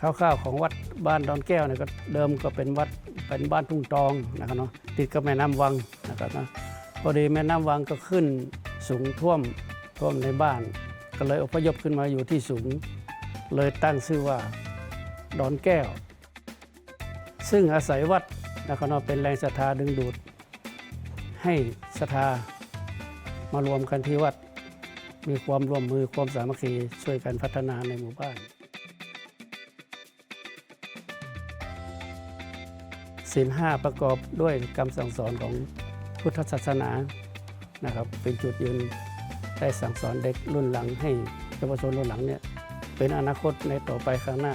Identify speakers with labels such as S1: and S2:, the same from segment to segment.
S1: คร่าวๆของวัดบ้านดอนแก้วเนี่ยก็เดิมก็เป็นวัดเป็นบ้านทุ่งตองนะครับเนาะติดกับแม่น้ำวังนะครับนะพอดีแม่น้ำวังก็ขึ้นสูงท่วมท่วมในบ้าน ก็เลยอพยพขึ้นมาอยู่ที่สูง เลยตั้งชื่อว่าดอนแก้ว ซึ่งอาศัยวัดนะครับเนาะเป็นแรงศรัทธาดึงดูด ให้ศรัทธามารวมกันที่วัด มีความร่วมมือความสามัคคีช่วยกันพัฒนาในหมู่บ้าน ศีลห้าประกอบด้วยคำสั่งสอนของพุทธศาสนานะครับ เป็นจุดยืนได้สั่งสอนเด็กรุ่นหลังให้เยาวชนรุ่นหลังเนี่ยเป็นอนาคตในต่อไปข้างหน้า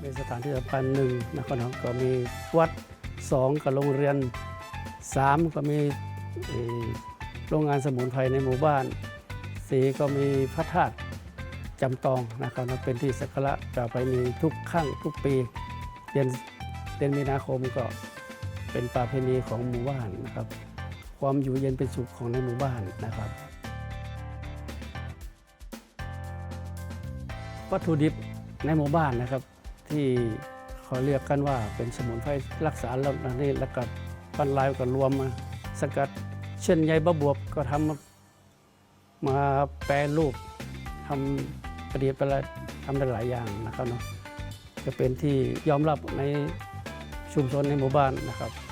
S1: เป็นสถานที่สำคัญหนึ่งนะครับเนาะก็มีวัดสองกับโรงเรียนสามก็มี โรงงานสมุนไพรในหมู่บ้าน สีก็มีพระธาตุจำตองนะครับเนเป็นที่สักการะกราบไปมีทุกครั้งทุกปีเดือนเดือนมีนาคมก็เป็นประเพณีของหมู่บ้านนะครับ ความอยู่เย็นเป็นสุขของในหมู่บ้านนะครับวัตถุดิบในหมู่บ้านนะครับ ที่เขาเรียกกันว่าเป็นสมุนไพรรักษาโรคนี้แล้วก็ปันลายก็รวมมาสกัด เช่นใยบะบวบก็ทำมาแปรรูปทำประดิษฐ์ไปแล้วทำได้หลายอย่างนะครับเนาะจะเป็นที่ยอมรับในชุมชนในหมู่บ้านนะครับ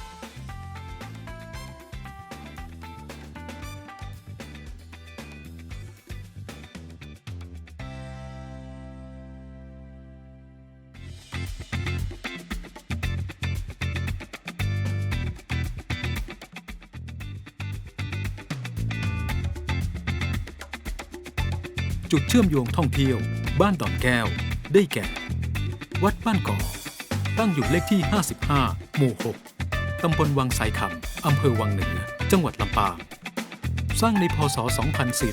S2: จุดเชื่อมโยงท่องเที่ยว บ้านดอนแก้ว ได้แก่ วัดบ้านก่อตั้งอยู่เลขที่ 55 หมู่ 6 ตำบลวังไสคำอำเภอวังเหนือ จังหวัดลำปาง สร้างในพศ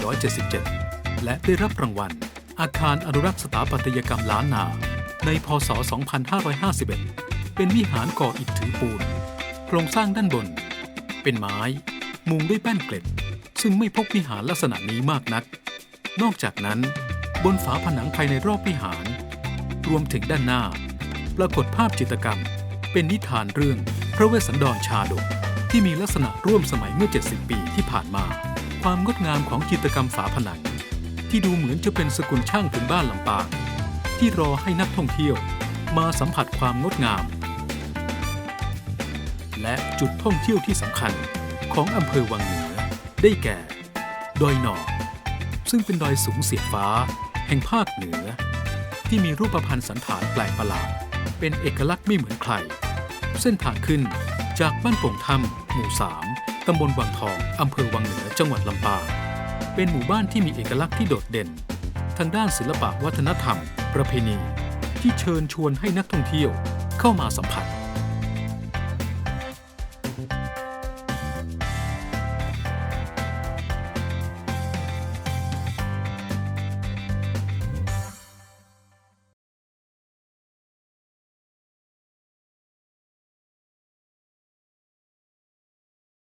S2: 2477 และได้รับรางวัล อาคารอนุรักษ์สถาปัตยกรรมล้านนา ในพศ 2551 เป็นวิหารก่ออิฐถือปูน โครงสร้างด้านบน เป็นไม้ มุงด้วยแป้นเกล็ด ซึ่งไม่พบวิหารลักษณะนี้มากนัก นอกจากนั้น บนฝาผนังภายในรอบวิหาร รวมถึงด้านหน้า ปรากฏภาพจิตรกรรม เป็นนิทานเรื่องพระเวสสันดรชาดกที่มีลักษณะร่วมสมัยเมื่อ 70 ปีที่ผ่านมา ความงดงามของจิตรกรรมฝาผนัง ที่ดูเหมือนจะเป็นสกุลช่างพื้นบ้านลำปางที่รอให้นักท่องเที่ยวมาสัมผัสความงดงาม และจุดท่องเที่ยวที่สำคัญของอำเภอวังเหนือได้แก่ ดอยหนอ ซึ่งเป็นดอยสูงเสียดฟ้า แห่งภาคเหนือ ที่มีรูปพรรณสันฐานแปลกประหลาด เป็นเอกลักษณ์ไม่เหมือนใคร เส้นทางขึ้นจากบ้านโป่งถ้ำหมู่ 3 ตำบลวังทองอำเภอวังเหนือจังหวัดลำปาง เป็นหมู่บ้านที่มีเอกลักษณ์ที่โดดเด่น ทางด้านศิลปะวัฒนธรรม ประเพณี ที่เชิญชวนให้นักท่องเที่ยวเข้ามาสัมผัส